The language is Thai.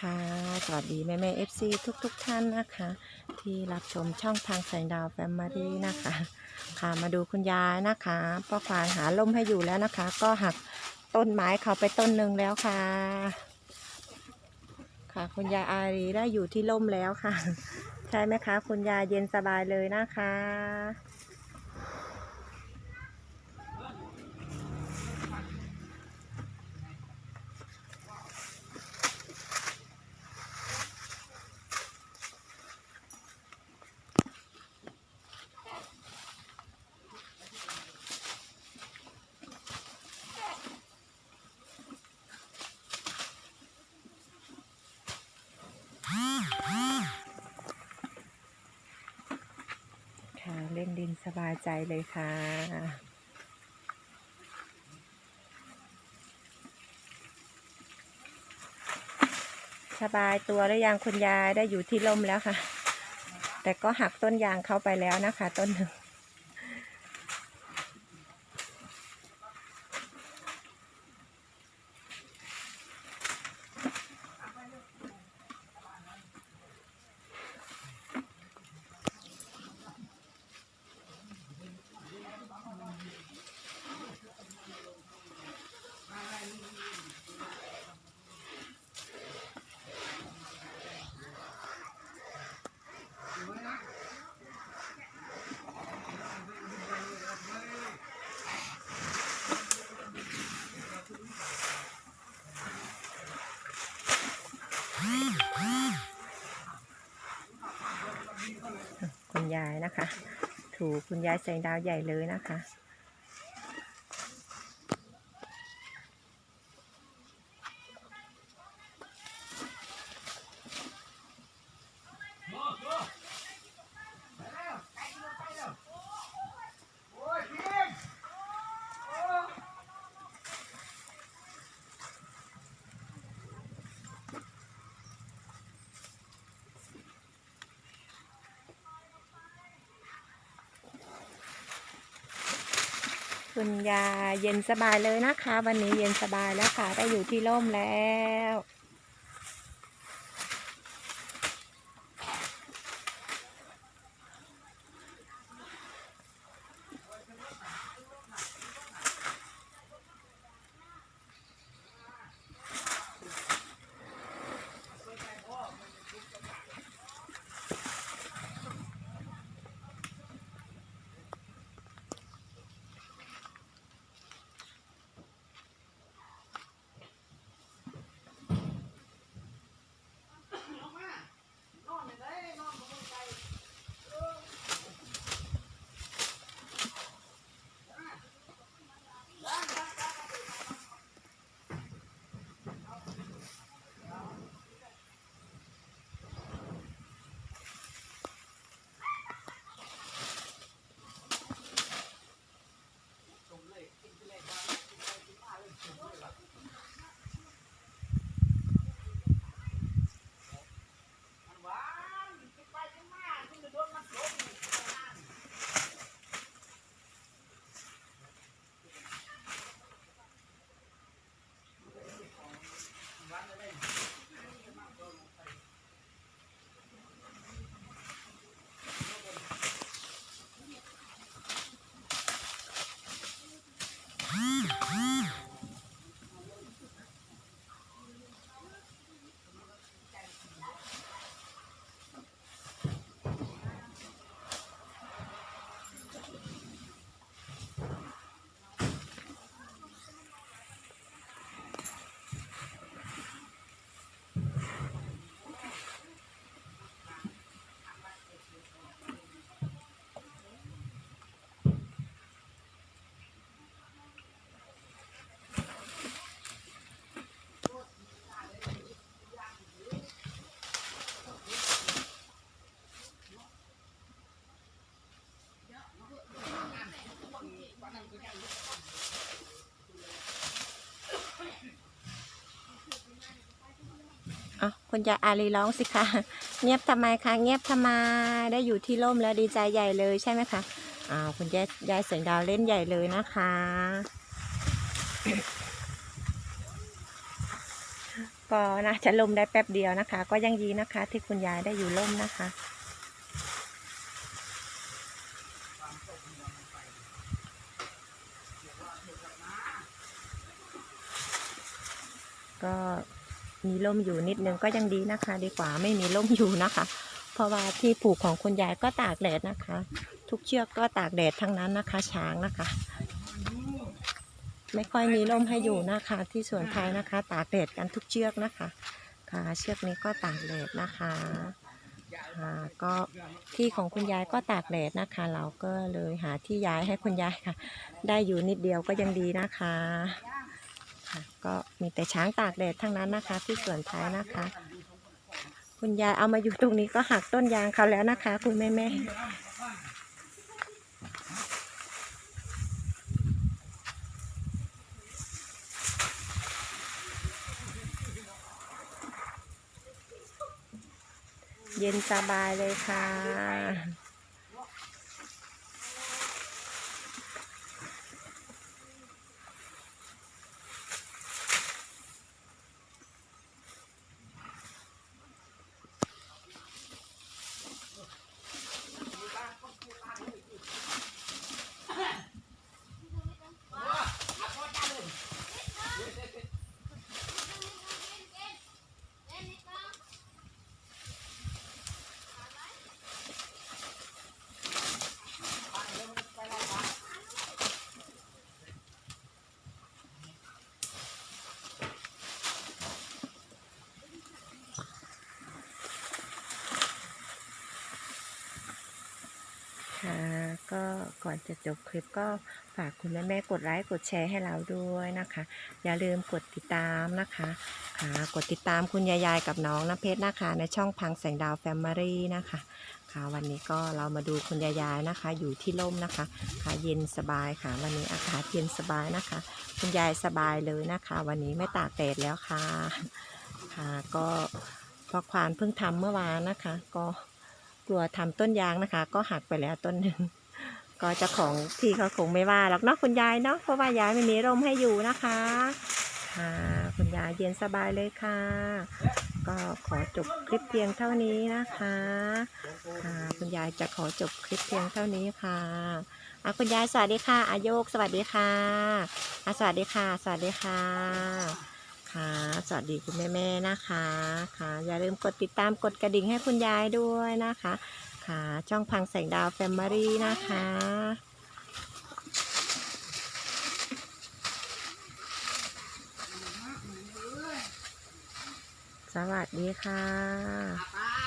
ค่ะ สวัสดีแม่แม่เอฟซีทุกทุกๆท่านนะคะ ที่รับชมช่องทางแสงดาวแฟมิลี่นะคะ ค่ะมาดูคุณยายนะคะป้าควานหาล่มให้อยู่แล้วนะคะ ก็หักต้นไม้เขาไปต้นหนึ่งแล้วค่ะ ค่ะคุณยายอารีได้อยู่ที่ล่มแล้วค่ะ ใช่ไหมคะ คุณยายเย็นสบายเลยนะคะเล่ นสบายใจเลยค่ะสบายตัวแล้วยางคุณยายได้อยู่ที่ร่มแล้วค่ะ แต่ก็หักต้นยางเข้าไปแล้วนะคะ ต้นหนึ่ง ยายนะคะ ถูกคุณยายแสงดาวใหญ่เลยนะคะ คุณยายเย็นสบายเลยนะคะ วันนี้เย็นสบายแล้วค่ะ ได้อยู่ที่ร่มแล้ว คุณยายอารีร้องสิคะเงียบทำไมคะเงียบทำไมได้อยู่ที่ร่มแล้วดีใจใหญ่เลยใช่ไหมคะอ้าวคุณยายยายเสียงดาวเล่นใหญ่เลยนะคะ ก็นะจะลมได้แป๊บเดียวนะคะ ก็ยังดีนะคะ ที่คุณยายได้อยู่ร่มนะคะ ก็ มีร่มอยู่นิดนึงก็ยังดีนะคะ ดีกว่าไม่มีร่มอยู่นะคะ เพราะว่าที่ผูกของคุณยายก็ตากแดดนะคะ ทุกเชือกก็ตากแดดทั้งนั้นนะคะ ช้างนะคะ ไม่ค่อยมีร่มให้อยู่นะคะ ที่สวนไทยนะคะ ตากแดดกันทุกเชือกนะคะ ค่ะเชือกนี้ก็ตากแดดนะคะค่ะก็ที่ของคุณยายก็ตากแดดนะคะ เราก็เลยหาที่ย้ายให้คุณยายค่ะ ได้อยู่นิดเดียวก็ยังดีนะคะ ก็มีแต่ช้างตากแดดทั้งนั้นนะคะ ที่สวนไทยนะคะ คุณยายเอามาอยู่ตรงนี้ก็หักต้นยางเขาแล้วนะคะ คุณแม่แม่เย็นสบายเลยค่ะ คะ ก็ก่อนจะจบคลิปก็ฝากคุณแม่แม่ๆกดไลค์กดแชร์ให้เราด้วยนะคะ อย่าลืมกดติดตามนะคะค่ะกดติดตามคุณยายๆกับน้องน้ำเพชรนะคะ ในช่องพังแสงดาวแฟมิลี่นะคะค่ะวันนี้ก็เรามาดูคุณยายๆนะคะ อยู่ที่ร่มนะคะค่ะเย็นสบายค่ะ วันนี้อากาศเย็นสบายนะคะ คุณยายสบายเลยนะคะ วันนี้ไม่ตากแดดแล้วค่ะค่ะก็พอควานเพิ่งทำเมื่อวานนะคะ ก็ กลัวทำต้นยางนะคะ ก็หักไปแล้วต้นหนึ่งก็เจ้าของที่เขาคงไม่ว่าหรอกเนาะคุณยายเนาะเพราะว่ายายไม่มีร่มให้อยู่นะคะค่ะคุณยายเย็นสบายเลยค่ะ ก็ขอจบคลิปเพียงเท่านี้นะคะค่ะคุณยายจะขอจบคลิปเพียงเท่านี้ค่ะอะคุณยายสวัสดีค่ะอาโยกสวัสดีค่ะอะสวัสดีค่ะ สวัสดีค่ะ คะ สวัสดีคุณแม่ๆนะคะค่ะ อย่าลืมกดติดตามกดกระดิ่งให้คุณยายด้วยนะคะ ค่ะ ช่องพังแสงดาวแฟมิลี่นะคะสวัสดีค่ะ